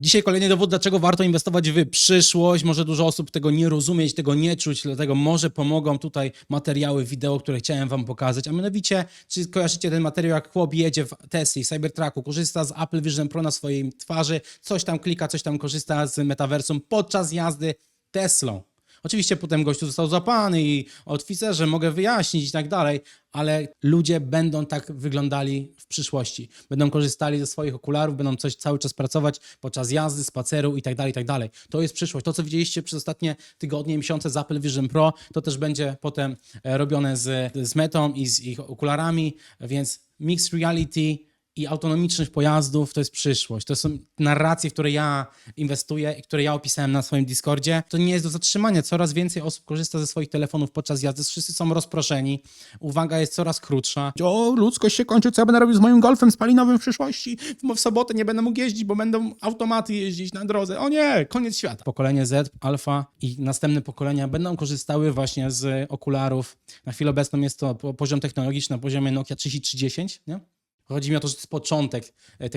Dzisiaj kolejny dowód, dlaczego warto inwestować w przyszłość. Może dużo osób tego nie rozumieć, tego nie czuć, dlatego może pomogą tutaj materiały wideo, które chciałem wam pokazać. A mianowicie, czy kojarzycie ten materiał, jak chłop jedzie w Tesli, Cybertrucku, korzysta z Apple Vision Pro na swojej twarzy, coś tam klika, coś tam korzysta z metaversum podczas jazdy Teslą. Oczywiście potem gościu został zapany i oficerze mogę wyjaśnić i tak dalej, ale ludzie będą tak wyglądali w przyszłości. Będą korzystali ze swoich okularów, będą coś cały czas pracować podczas jazdy, spaceru i tak dalej, i tak dalej. To jest przyszłość. To, co widzieliście przez ostatnie tygodnie, miesiące z Apple Vision Pro, to też będzie potem e, robione z, z metą i z ich okularami, więc mixed reality i autonomiczność pojazdów to jest przyszłość. To są narracje, w które ja inwestuję i które ja opisałem na swoim Discordzie. To nie jest do zatrzymania. Coraz więcej osób korzysta ze swoich telefonów podczas jazdy. Wszyscy są rozproszeni. Uwaga jest coraz krótsza. O, ludzkość się kończy. Co ja będę robił z moim golfem spalinowym w przyszłości? W, sobotę nie będę mógł jeździć, bo będą automaty jeździć na drodze. O nie, koniec świata. Pokolenie Z, Alfa i następne pokolenia będą korzystały właśnie z okularów. Na chwilę obecną jest to po- poziom technologiczny na poziomie Nokia 3310, nie? Chodzi mi o to, że to jest początek e,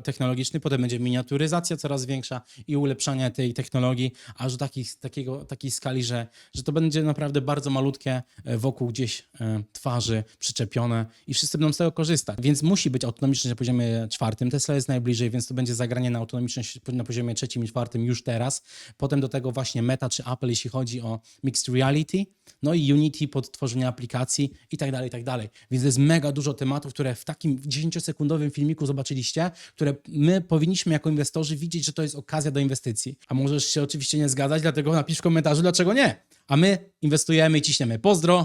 technologiczny, potem będzie miniaturyzacja coraz większa i ulepszanie tej technologii, aż do takich, takiego, takiej skali, że, że to będzie naprawdę bardzo malutkie e, wokół gdzieś e, twarzy przyczepione i wszyscy będą z tego korzystać. Więc musi być autonomiczność na poziomie czwartym. Tesla jest najbliżej, więc to będzie zagranie na autonomiczność na poziomie trzecim i czwartym już teraz. Potem do tego właśnie Meta czy Apple, jeśli chodzi o mixed reality, no i Unity pod tworzenie aplikacji i tak dalej, i tak dalej. Więc jest mega dużo tematów, które w takim 10-sekundowym filmiku zobaczyliście, które my powinniśmy jako inwestorzy widzieć, że to jest okazja do inwestycji. A możesz się oczywiście nie zgadzać, dlatego napisz w komentarzu, dlaczego nie. A my inwestujemy i ciśniemy. Pozdro!